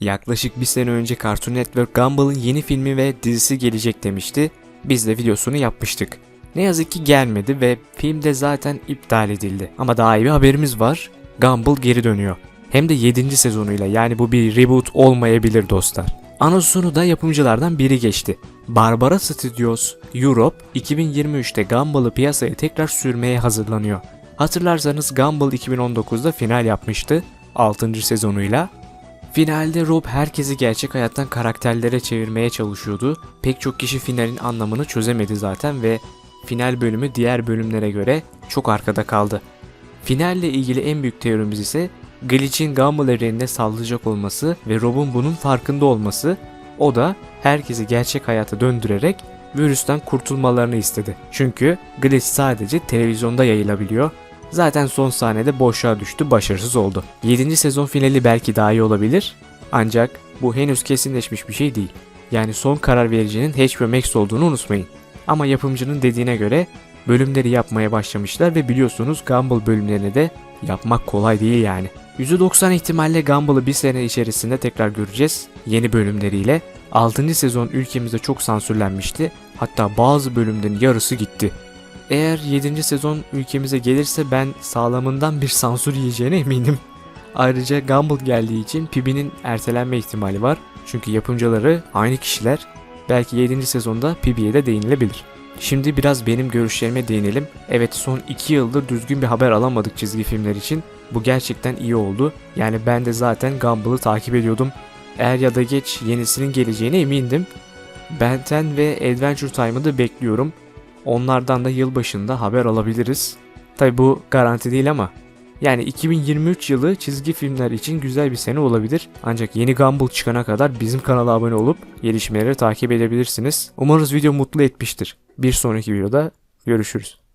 Yaklaşık bir sene önce Cartoon Network Gumball'ın yeni filmi ve dizisi gelecek demişti. Biz de videosunu yapmıştık. Ne yazık ki gelmedi ve film de zaten iptal edildi. Ama daha iyi bir haberimiz var. Gumball geri dönüyor. Hem de 7. sezonuyla yani bu bir reboot olmayabilir dostlar. Anonsunu da yapımcılardan biri geçti. Barbara Studios Europe 2023'te Gumball'ı piyasaya tekrar sürmeye hazırlanıyor. Hatırlarsanız Gumball 2019'da final yapmıştı 6. sezonuyla. Finalde Rob herkesi gerçek hayattan karakterlere çevirmeye çalışıyordu. Pek çok kişi finalin anlamını çözemedi zaten ve final bölümü diğer bölümlere göre çok arkada kaldı. Finalle ilgili en büyük teorimiz ise Glitch'in Gumball evrenine sallayacak olması ve Rob'un bunun farkında olması. O da herkesi gerçek hayata döndürerek virüsten kurtulmalarını istedi. Çünkü Glitch sadece televizyonda yayılabiliyor. Zaten son sahnede boşluğa düştü, başarısız oldu. 7. sezon finali belki daha iyi olabilir. Ancak bu henüz kesinleşmiş bir şey değil. Yani son karar vericinin HBO Max olduğunu unutmayın. Ama yapımcının dediğine göre bölümleri yapmaya başlamışlar ve biliyorsunuz Gumball bölümlerini de yapmak kolay değil yani. %90 ihtimalle Gumball'ı bir sene içerisinde tekrar göreceğiz yeni bölümleriyle. 6. sezon ülkemizde çok sansürlenmişti. Hatta bazı bölümlerin yarısı gitti. Eğer 7. sezon ülkemize gelirse ben sağlamından bir sansür yiyeceğine eminim. Ayrıca Gumball geldiği için Pibi'nin ertelenme ihtimali var. Çünkü yapımcıları aynı kişiler. Belki 7. sezonda Pibi'ye de değinilebilir. Şimdi biraz benim görüşlerime değinelim. Evet son 2 yıldır düzgün bir haber alamadık çizgi filmler için. Bu gerçekten iyi oldu. Yani ben de zaten Gumball'ı takip ediyordum. Er ya da geç yenisinin geleceğine emindim. Ben 10 ve Adventure Time'ı da bekliyorum. Onlardan da yılbaşında haber alabiliriz. Tabi bu garanti değil ama. Yani 2023 yılı çizgi filmler için güzel bir sene olabilir. Ancak yeni Gumball çıkana kadar bizim kanala abone olup gelişmeleri takip edebilirsiniz. Umarız video mutlu etmiştir. Bir sonraki videoda görüşürüz.